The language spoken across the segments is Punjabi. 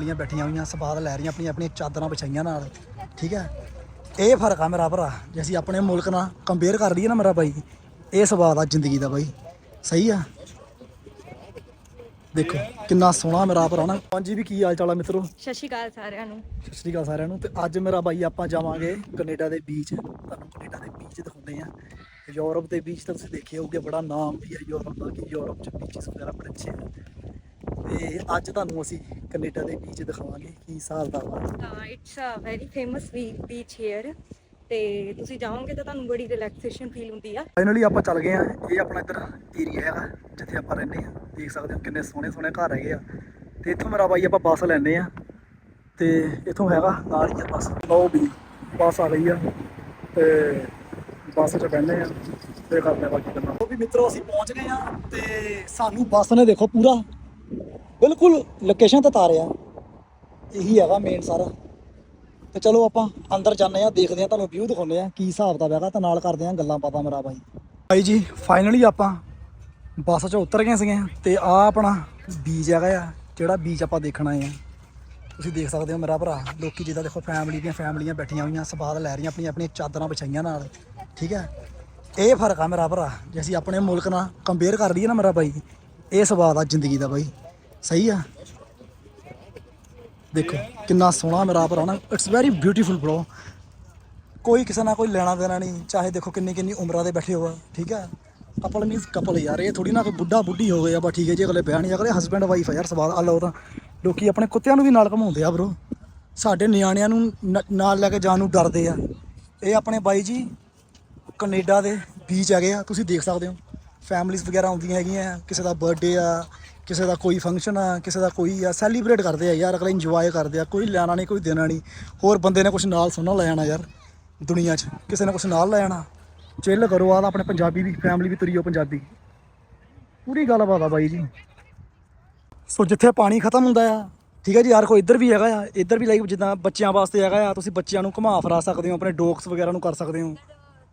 ਫੈਮਲੀਆਂ ਬੈਠੀਆਂ ਹੋਈਆਂ ਸਵਾਦ ਲੈ ਰਹੀਆਂ ਆਪਣੀਆਂ ਆਪਣੀਆਂ ਚਾਦਰਾਂ ਵਿਛਾਈਆਂ ਨਾਲ ਠੀਕ ਹੈ? ਇਹ ਫ਼ਰਕ ਆ ਮੇਰਾ ਭਰਾ ਜੇ ਅਸੀਂ ਆਪਣੇ ਮੁਲਕ ਨਾਲ ਕੰਪੇਅਰ ਕਰ ਲਈਏ ਨਾ ਮੇਰਾ ਬਾਈ ਇਹ ਸਵਾਦ ਆ ਜ਼ਿੰਦਗੀ ਦਾ ਬਾਈ। ਸਹੀ ਆ? ਦੇਖੋ ਕਿੰਨਾ ਸੋਹਣਾ ਮੇਰਾ ਭਰਾ ਨਾ। ਹਾਂਜੀ ਵੀ ਕੀ ਹਾਲ ਚਾਲ ਆ ਮਿੱਤਰੋ? ਸਤਿ ਸ਼੍ਰੀ ਅਕਾਲ ਸਾਰਿਆਂ ਨੂੰ। ਸਤਿ ਸ਼੍ਰੀ ਅਕਾਲ ਸਾਰਿਆਂ ਨੂੰ ਤੇ ਅੱਜ ਮੇਰਾ ਬਾਈ ਆਪਾਂ ਜਾਵਾਂਗੇ ਕੈਨੇਡਾ ਦੇ ਬੀਚ ਤੁਹਾਨੂੰ ਕੈਨੇਡਾ ਦੇ ਬੀਚ ਦਿਖਾਉਂਦੇ ਆ ਯੂਰਪ ਦੇ ਬੀਚ ਤਾਂ ਤੁਸੀਂ ਦੇਖੇ ਹੋਗੇ ਬੜਾ ਨਾਮ ਵੀ ਹੈ ਯੂਰਪ ਦਾ ਕਿ ਯੂਰਪ ਚ ਬੀਚਸ ਵਗੈਰਾ ਬੜੇ ਅੱਛੇ ਤੇ ਅੱਜ ਤੁਹਾਨੂੰ ਅਸੀਂ ਕੈਨੇਡਾ ਦੇ ਬੀਚ ਦਿਖਾਵਾਂਗੇ ਕੀ ਹਿਸਾਬ ਦਾ ਵਾ it's a very famous beach here ਤੇ ਤੁਸੀਂ ਜਾਓਗੇ ਤਾਂ ਤੁਹਾਨੂੰ ਬੜੀ ਰਿਲੈਕਸੇਸ਼ਨ ਫੀਲ ਹੁੰਦੀ ਆ। ਫਾਈਨਲੀ ਆਪਾਂ ਚੱਲ ਗਏ ਆ ਇਹ ਆਪਣਾ ਇੱਧਰ ਏਰੀਆ ਹੈਗਾ ਜਿੱਥੇ ਆਪਾਂ ਰਹਿੰਦੇ ਆ। ਦੇਖ ਸਕਦੇ ਹੋ ਕਿੰਨੇ ਸੋਹਣੇ ਸੋਹਣੇ ਘਰ ਹੈਗੇ ਆ। ਤੇ ਇੱਥੋਂ ਮੇਰਾ ਬਾਈ ਆਪਾਂ ਬੱਸ ਲੈਂਦੇ ਆ। ਤੇ ਇੱਥੋਂ ਹੈਗਾ ਨਾਲ ਹੀ ਬੱਸ। ਲਓ ਵੀ ਬੱਸ ਆ ਗਈ ਆ। ਤੇ ਬੱਸ 'ਚ ਬੈਠਦੇ ਆ। ਤੇ ਕਰਦੇ ਬਾਕੀ ਗੱਲਾਂ। ਉਹ ਵੀ ਮਿੱਤਰੋ ਅਸੀਂ ਪਹੁੰਚ ਗਏ ਆ ਤੇ ਸਾਨੂੰ ਬੱਸ ਨੇ ਦੇਖੋ ਪੂਰਾ ਬਿਲਕੁਲ ਲੋਕੇਸ਼ਨ ਤੇ ਤਾਰਿਆ ਇਹੀ ਹੈਗਾ ਮੇਨ ਸਾਰਾ। ਤੇ ਚਲੋ ਆਪਾਂ ਅੰਦਰ ਜਾਂਦੇ ਆ ਦੇਖਦੇ ਆ ਤੁਹਾਨੂੰ ਵਿਊ ਦਿਖਾਉਂਦੇ ਆ ਕੀ ਹਿਸਾਬ ਦਾ ਹੈਗਾ ਤਾਂ ਨਾਲ ਕਰਦੇ ਆ ਗੱਲਾਂ ਬਾਤਾਂ ਮੇਰਾ ਬਾਈ। ਬਾਈ ਜੀ ਫਾਈਨਲੀ ਆਪਾਂ ਬੱਸ 'ਚ ਉਤਰ ਗਏ ਸੀਗੇ ਤੇ ਆ ਆਪਣਾ ਬੀਜ ਹੈਗਾ ਆ, ਜਿਹੜਾ ਬੀਜ ਆਪਾਂ ਦੇਖਣਾ ਆ ਤੁਸੀਂ ਦੇਖ ਸਕਦੇ ਹੋ ਮੇਰਾ ਭਰਾ, ਲੋਕੀ ਜਿੱਦਾਂ ਦੇਖੋ ਫੈਮਲੀ ਦੀਆਂ ਫੈਮਲੀਆਂ ਬੈਠੀਆਂ ਹੋਈਆਂ, ਸਵਾਦ ਲੈ ਰਹੀਆਂ ਆਪਣੀਆਂ ਆਪਣੀਆਂ ਚਾਦਰਾਂ ਵਿਛਾਈਆਂ ਨਾਲ, ਠੀਕ ਹੈ? ਇਹ ਫ਼ਰਕ ਆ ਮੇਰਾ ਭਰਾ, ਜੇ ਅਸੀਂ ਆਪਣੇ ਮੁਲਕ ਨਾਲ ਕੰਪੇਅਰ ਕਰ ਲਈਏ ਨਾ ਮੇਰਾ ਬਾਈ, ਇਹ ਸਵਾਦ ਆ ਜ਼ਿੰਦਗੀ ਦਾ ਬਾਈ। ਸਹੀ ਆ। ਦੇਖੋ, ਕਿੰਨਾ ਸੋਹਣਾ ਮੇਰਾ ਭਰਾ ਨਾ। ਇਟਸ ਵੈਰੀ ਬਿਊਟੀਫੁਲ ਬ్రో ਕੋਈ ਕਿਸੇ ਨਾਲ ਕੋਈ ਲੈਣਾ ਦੇਣਾ ਨਹੀਂ, ਚਾਹੇ ਦੇਖੋ ਕਿੰਨੀ ਕਿੰਨੀ ਉਮਰਾਂ ਦੇ ਬੈਠੇ ਹੋਆ, ਠੀਕ ਆ? ਕਪਲ ਮੀਨਸ ਕਪਲ ਯਾਰ, ਇਹ ਥੋੜੀ ਨਾ ਕੋਈ ਬੁੱਢਾ ਬੁੱਢੀ ਹੋ ਗਏ ਆ ਬਾ ਠੀਕ ਹੈ ਜੀ, ਅਗਲੇ ਵਿਆਹ ਨਹੀਂ ਅਗਲੇ ਹਸਬੈਂਡ ਵਾਈਫ ਆ ਯਾਰ ਸਵਾਦ ਆ ਲਓ ਤਾਂ। ਲੋਕੀ ਆਪਣੇ ਕੁੱਤਿਆਂ ਨੂੰ ਵੀ ਨਾਲ ਘਮਾਉਂਦੇ ਆ ਬ్రో ਸਾਡੇ ਨਿਆਣਿਆਂ ਨੂੰ ਨ- ਨਾਲ ਲੈ ਕੇ ਜਾਣ ਨੂੰ ਡਰਦੇ ਆ। ਇਹ ਆਪਣੇ ਬਾਈ ਜੀ, ਕੈਨੇਡਾ ਦੇ ਬੀਚ ਹੈਗੇ ਆ, ਤੁਸੀਂ ਦੇਖ ਸਕਦੇ ਹੋ। ਫੈਮਲੀਆਂ ਵਗੈਰਾ ਆਉਂਦੀਆਂ ਹੈਗੀਆਂ, ਕਿਸੇ ਦਾ ਬਰਥਡੇ ਆ ਕਿਸੇ ਦਾ ਕੋਈ ਫੰਕਸ਼ਨ ਆ, ਕਿਸੇ ਦਾ ਕੋਈ ਆ ਸੈਲੀਬ੍ਰੇਟ ਕਰਦੇ ਆ ਯਾਰ, ਅਗਲੇ ਇੰਜੋਏ ਕਰਦੇ ਆ, ਕੋਈ ਲੈਣਾ ਨਹੀਂ, ਕੋਈ ਦੇਣਾ ਨਹੀਂ। ਹੋਰ ਬੰਦੇ ਨੇ ਕੁਝ ਨਾਲ ਸੁਣਨਾ ਲੈ ਜਾਣਾ ਯਾਰ, ਦੁਨੀਆ 'ਚ। ਕਿਸੇ ਨੇ ਕੁਝ ਨਾਲ ਲੈ ਜਾਣਾ ਚਿੱਲ ਕਰੋ ਆ ਆਪਣੇ ਪੰਜਾਬੀ ਵੀ ਫੈਮਿਲੀ ਵੀ ਤੁਰੀਓ ਪੰਜਾਬੀ। ਪੂਰੀ ਗੱਲਬਾਤ ਆ ਬਾਈ ਜੀ। ਸੋ ਜਿੱਥੇ ਪਾਣੀ ਖਤਮ ਹੁੰਦਾ ਆ, ਠੀਕ ਹੈ ਜੀ, ਯਾਰ, ਕੋਈ ਇੱਧਰ ਵੀ ਹੈਗਾ ਆ, ਇੱਧਰ ਵੀ ਲਾਈਕ ਜਿੱਦਾਂ ਬੱਚਿਆਂ ਵਾਸਤੇ ਹੈਗਾ ਆ, ਤੁਸੀਂ ਬੱਚਿਆਂ ਨੂੰ ਘੁਮਾ ਫਿਰਾ ਸਕਦੇ ਹੋ, ਆਪਣੇ ਡੋਕਸ ਵਗੈਰਾ ਨੂੰ ਕਰ ਸਕਦੇ ਹੋ।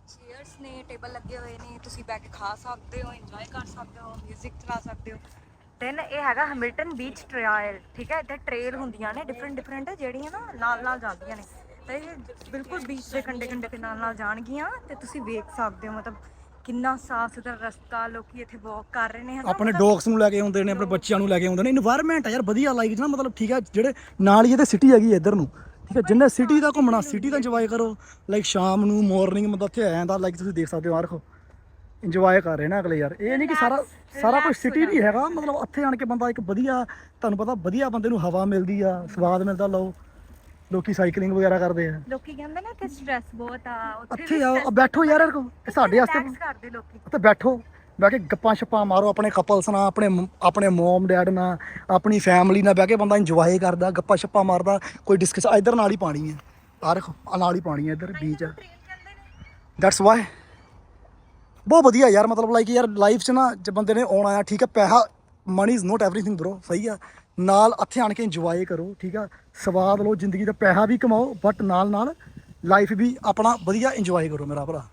ਚੇਅਰਸ ਨੇ ਟੇਬਲ ਲੱਗੇ ਹੋਏ ਨੇ, ਤੁਸੀਂ ਬੈਠ ਕੇ ਖਾ ਸਕਦੇ ਹੋ ਇੰਜੋਏ ਕਰ ਸਕਦੇ ਹੋ 뮤직 ਚਲਾ ਸਕਦੇ ਹੋ। ਦੈਨ ਇਹ ਹੈਗਾ ਹੈਮਿਲਟਨ ਬੀਚ ਟ੍ਰਾਇਲ ਠੀਕ ਹੈ? ਇੱਥੇ ਟ੍ਰੇਲ ਹੁੰਦੀਆਂ ਨੇ ਡਿਫਰੈਂਟ ਡਿਫਰੈਂਟ ਜਿਹੜੀਆਂ ਨਾ ਨਾਲ ਨਾਲ ਜਾਂਦੀਆਂ ਨੇ। ਤਾਂ ਇਹ ਬਿਲਕੁਲ ਬੀਚ ਦੇ ਕੰਡੇ ਕੰਡੇ ਤੇ ਨਾਲ ਨਾਲ ਜਾਣਗੀਆਂ ਤੇ ਤੁਸੀਂ ਵੇਖ ਸਕਦੇ ਹੋ ਮਤਲਬ ਕਿੰਨਾ ਸਾਫ਼ ਸੁਥਰਾ ਰਸਤਾ ਲੋਕੀ ਇੱਥੇ ਵਾਕ ਕਰ ਰਹੇ ਨੇ ਆਪਣੇ ਮਤਲਬ ਨੂੰ ਲੈ ਕੇ ਆਉਂਦੇ ਨੇ ਆਪਣੇ ਬੱਚਿਆਂ ਨੂੰ ਲੈ ਕੇ ਆਉਂਦੇ ਨੇ। এনवायरमेंट ਆ ਯਾਰ ਵਧੀਆ ਲਾਈਕ ਨਾ ਮਤਲਬ ਠੀਕ ਆ ਜਿਹੜੇ ਨਾਲ ਹੀ ਇਹਦੇ ਸਿਟੀ ਹੈਗੀ ਇੱਧਰ ਨੂੰ ਠੀਕ ਆ ਜਿੰਨੇ ਸਿਟੀ ਦਾ ਘੁੰਮਣਾ ਸਿਟੀ ਦਾ ਇੰਜੋਏ ਕਰੋ। ਲਾਈਕ ਸ਼ਾਮ ਨੂੰ ਮਾਰਨਿੰਗ ਮਤਲਬ ਇੱਥੇ ਆ ਜਾਂਦਾ ਲਾਈਕ ਤੁਸੀਂ ਦੇਖ ਸਕਦੇ ਹੋ ਆ ਇੰਜੋਏ ਕਰ ਰਹੇ ਨੇ ਅਗਲੇ ਯਾਰ। ਇਹ ਨਹੀਂ ਕਿ ਸਾਰਾ ਸਾਰਾ ਕੁਝ ਸਿਟੀ ਨਹੀਂ ਹੈਗਾ। ਮਤਲਬ ਇੱਥੇ ਆਣ ਕੇ ਬੰਦਾ ਇੱਕ ਵਧੀਆ ਤੁਹਾਨੂੰ ਪਤਾ ਵਧੀਆ ਬੰਦੇ ਨੂੰ ਹਵਾ ਮਿਲਦੀ ਆ ਸਵਾਦ ਮਿਲਦਾ ਲਓ। ਲੋਕੀ ਸਾਈਕਲਿੰਗ ਵਗੈਰਾ ਕਰਦੇ ਆ। ਲੋਕੀ ਕਹਿੰਦੇ ਨੇ ਕਿ ਸਟ੍ਰੈਸ ਬਹੁਤ ਆ ਉੱਥੇ ਇੱਥੇ ਆਓ ਆ ਬੈਠੋ ਯਾਰ ਸਾਡੇ ਵਾਸਤੇ ਕਰਦੇ ਲੋਕੀ। ਬੈਠੋ। ਬਹਿ ਕੇ ਗੱਪਾਂ ਛੱਪਾਂ ਮਾਰੋ ਆਪਣੇ ਕਪਲਸ ਨਾਲ ਆਪਣੇ ਆਪਣੇ ਮਮ ਡੈਡ ਨਾਲ ਆਪਣੀ ਫੈਮਿਲੀ ਨਾਲ ਬਹਿ ਕੇ ਬੰਦਾ ਇੰਜੋਏ ਕਰਦਾ ਗੱਪਾਂ ਛੱਪਾਂ ਮਾਰਦਾ ਕੋਈ ਡਿਸਕਸ ਇਧਰ ਨਾਲ ਹੀ ਪਾਣੀ ਹੈ ਆ ਦੇਖੋ ਆ ਨਾਲ ਹੀ ਪਾਣੀ ਹੈ ਇੱਧਰ ਬੀਚ ਨੇ। ਦੈਟਸ ਵਾਈ ਬਹੁਤ ਵਧੀਆ ਯਾਰ, ਮਤਲਬ ਲਾਈਕ ਯਾਰ ਲਾਈਫ 'ਚ ਨਾ ਜੇ ਬੰਦੇ ਨੇ ਆਉਣਾ ਆ, ਠੀਕ ਹੈ ਪੈਸਾ money is not everything bro ਸਹੀ ਆ। ਨਾਲ ਇੱਥੇ ਆਣ ਕੇ ਇੰਜੋਏ ਕਰੋ, ਠੀਕ ਆ। ਸਵਾਦ ਲਓ ਜ਼ਿੰਦਗੀ ਦਾ, ਪੈਸਾ ਵੀ ਕਮਾਓ ਬਟ ਨਾਲ ਨਾਲ ਲਾਈਫ ਵੀ ਆਪਣਾ ਵਧੀਆ ਇੰਜੋਏ ਕਰੋ ਮੇਰਾ ਭਰਾ।